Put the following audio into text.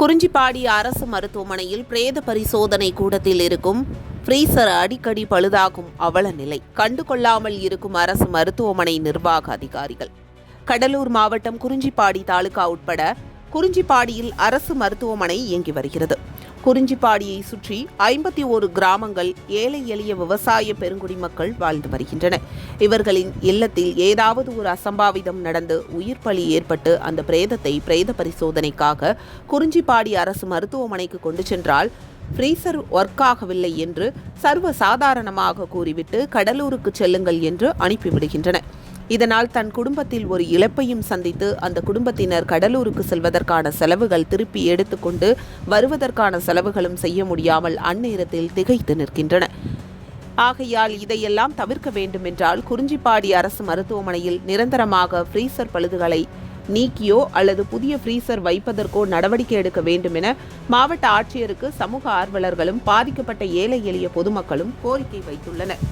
குறிஞ்சிப்பாடி அரசு மருத்துவமனையில் பிரேத பரிசோதனை கூடத்தில் இருக்கும் ஃப்ரீசர் அடிக்கடி பழுதாகும் அவல நிலை. கண்டுகொள்ளாமல் இருக்கும் அரசு மருத்துவமனை நிர்வாக அதிகாரிகள். கடலூர் மாவட்டம் குறிஞ்சிப்பாடி தாலுகா உட்பட குறிஞ்சிப்பாடியில் அரசு மருத்துவமனை இயங்கி வருகிறது. குறிஞ்சிப்பாடியை சுற்றி ஐம்பத்தி ஒரு கிராமங்கள் ஏழை எளிய விவசாய பெருங்குடி மக்கள் வாழ்ந்து வருகின்றனர். இவர்களின் இல்லத்தில் ஏதாவது ஒரு அசம்பாவிதம் நடந்து உயிர் பலி ஏற்பட்டு அந்த பிரேதத்தை பிரேத பரிசோதனைக்காக குறிஞ்சிப்பாடி அரசு மருத்துவமனைக்கு கொண்டு சென்றால் ஃப்ரீசர் ஒர்க் ஆகவில்லை என்று சர்வ சாதாரணமாக கூறிவிட்டு கடலூருக்கு செல்லுங்கள் என்று அனுப்பிவிடுகின்றனர். இதனால் தன் குடும்பத்தில் ஒரு இழப்பையும் சந்தித்து அந்த குடும்பத்தினர் கடலூருக்கு செல்வதற்கான செலவுகள் திருப்பி எடுத்துக்கொண்டு வருவதற்கான செலவுகளும் செய்ய முடியாமல் அந்நேரத்தில் திகைத்து நிற்கின்றன. ஆகையால் இதையெல்லாம் தவிர்க்க வேண்டுமென்றால் குறிஞ்சிப்பாடி அரசு மருத்துவமனையில் நிரந்தரமாக ஃப்ரீசர் பழுதுகளை நீக்கியோ அல்லது புதிய ஃப்ரீசர் வைப்பதற்கோ நடவடிக்கை எடுக்க வேண்டும் என மாவட்ட ஆட்சியருக்கு சமூக ஆர்வலர்களும் பாதிக்கப்பட்ட ஏழை எளிய பொதுமக்களும் கோரிக்கை வைத்துள்ளனர்.